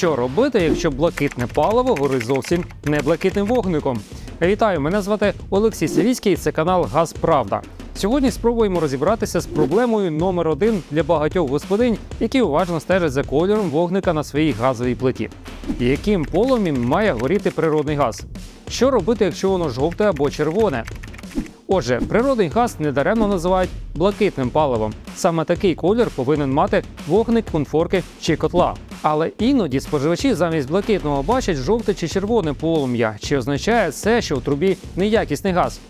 Що робити, якщо блакитне паливо горить зовсім не блакитним вогником? Вітаю, мене звати Олексій Савіцький. Це канал Газ Правда. Сьогодні спробуємо розібратися з проблемою номер один для багатьох господинь, які уважно стежать за кольором вогника на своїй газовій плиті. Яким полум'ям має горіти природний газ? Що робити, якщо воно жовте або червоне? Отже, природний газ недаремно називають блакитним паливом. Саме такий колір повинен мати вогник конфорки чи котла. Але іноді споживачі замість блакитного бачать жовте чи червоне полум'я. Чи означає це, що в трубі неякісний газ?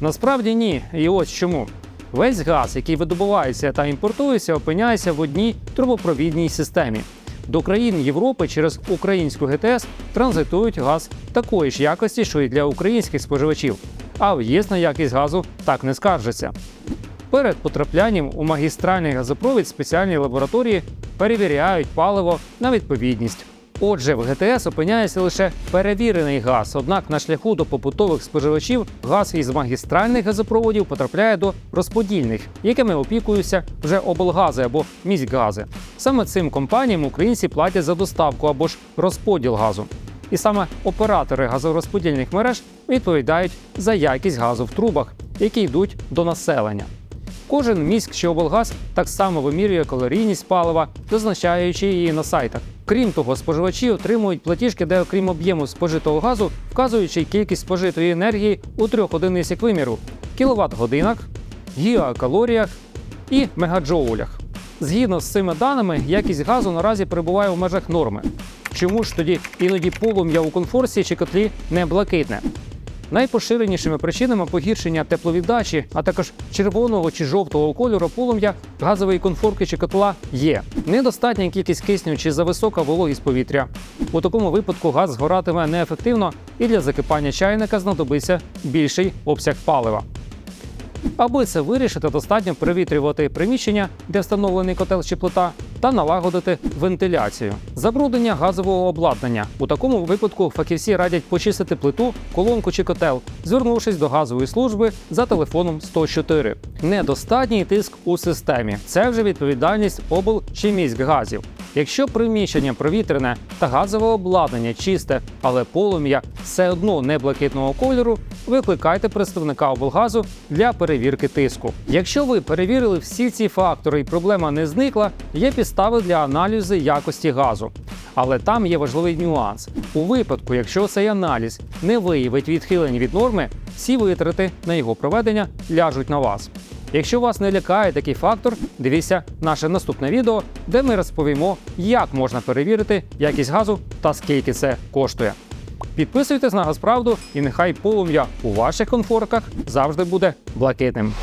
Насправді ні, і ось чому. Весь газ, який видобувається та імпортується, опиняється в одній трубопровідній системі. До країн Європи через українську ГТС транзитують газ такої ж якості, що й для українських споживачів. А в'їзд на якість газу так не скаржиться. Перед потраплянням у магістральний газопровід спеціальні лабораторії перевіряють паливо на відповідність. Отже, в ГТС опиняється лише перевірений газ. Однак на шляху до побутових споживачів газ із магістральних газопроводів потрапляє до розподільних, якими опікуються вже облгази або міськгази. Саме цим компаніям українці платять за доставку або ж розподіл газу. І саме оператори газорозподільних мереж відповідають за якість газу в трубах, які йдуть до населення. Кожен міськ чи облгаз так само вимірює калорійність палива, зазначаючи її на сайтах. Крім того, споживачі отримують платіжки, де окрім об'єму спожитого газу, вказуючи кількість спожитої енергії у трьох одиницях виміру кіловат годинах, гігакалоріях і мегаджоулях. Згідно з цими даними, якість газу наразі перебуває в межах норми. Чому ж тоді іноді полум'я у конфорсі чи котлі не блакитне? Найпоширенішими причинами погіршення тепловіддачі, а також червоного чи жовтого кольору полум'я газової конфорки чи котла є недостатня кількість кисню чи зависока вологість повітря. У такому випадку газ згоратиме неефективно і для закипання чайника знадобиться більший обсяг палива. Аби це вирішити, достатньо перевітрювати приміщення, де встановлений котел чи плита, та налагодити вентиляцію. Забруднення газового обладнання. У такому випадку фахівці радять почистити плиту, колонку чи котел, звернувшись до газової служби за телефоном 104. Недостатній тиск у системі. Це вже відповідальність обл чи міськгазів. Якщо приміщення провітрене та газове обладнання чисте, але полум'я все одно не блакитного кольору, викликайте представника облгазу для перевірки тиску. Якщо ви перевірили всі ці фактори і проблема не зникла, є підстави для аналізу якості газу. Але там є важливий нюанс. У випадку, якщо цей аналіз не виявить відхилень від норми, всі витрати на його проведення ляжуть на вас. Якщо вас не лякає такий фактор, дивіться наше наступне відео, де ми розповімо, як можна перевірити якість газу та скільки це коштує. Підписуйтесь на Газправду і нехай полум'я у ваших конфорках завжди буде блакитним.